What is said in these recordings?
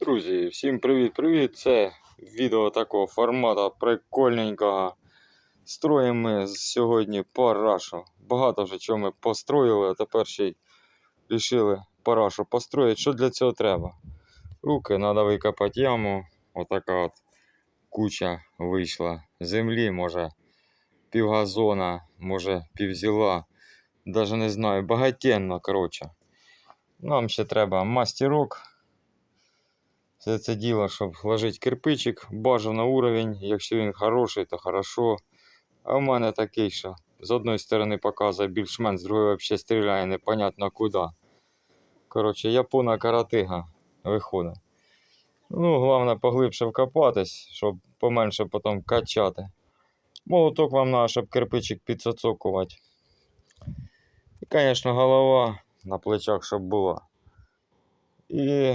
Друзі, всім привіт-привіт! Це відео такого формату прикольненького. Строїмо ми сьогодні парашу. Багато вже чого ми построїли, а тепер ще й вирішили парашу построїти. Що для цього треба? Руки треба викопати яму. Отака от куча вийшла землі, може півгазона, може півзіла. Даже не знаю, багатенно, коротше. Нам ще треба мастерок. Все це діло, щоб вложити кирпичик, бажано уровень. Якщо він хороший, то хорошо. А в мене такий, що з одної сторони показує більш-менш, з другої взагалі стріляє непонятно куди. Коротше, япона каратига виходить. Ну, головне поглибше вкопатись, щоб поменше потім качати. Молоток вам треба, щоб кирпичик підсоцокувати. І, звісно, голова на плечах, щоб була. І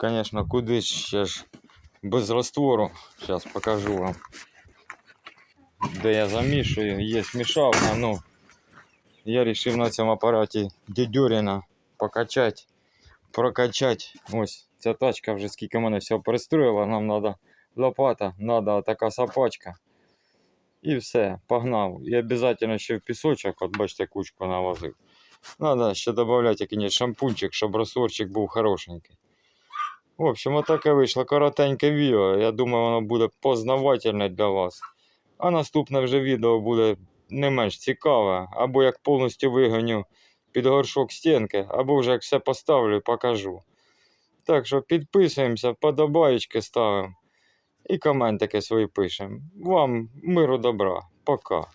Конечно, куди ще ж без раствору. Зараз покажу вам. Де я замішую, є мішалка, ну. Я вирішив на цьому апараті дідюріна покачати, прокачати. Ось ця тачка вже скільки мене всього перестроїла. Нам треба лопата, треба така сапачка. І все, погнав. І обов'язково ще в пісочок, от бачите, кучку навозив. Надо ще додати якийсь шампунчик, щоб растворчик був хорошенький. В общем, отаке вийшло коротеньке відео. Я думаю, воно буде познавательне для вас. А наступне вже відео буде не менш цікаве. Або як повністю вигоню під горшок стінки, або вже як все поставлю і покажу. Так що підписуємося, вподобаєчки ставимо і коментики свої пишемо. Вам миру добра. Пока.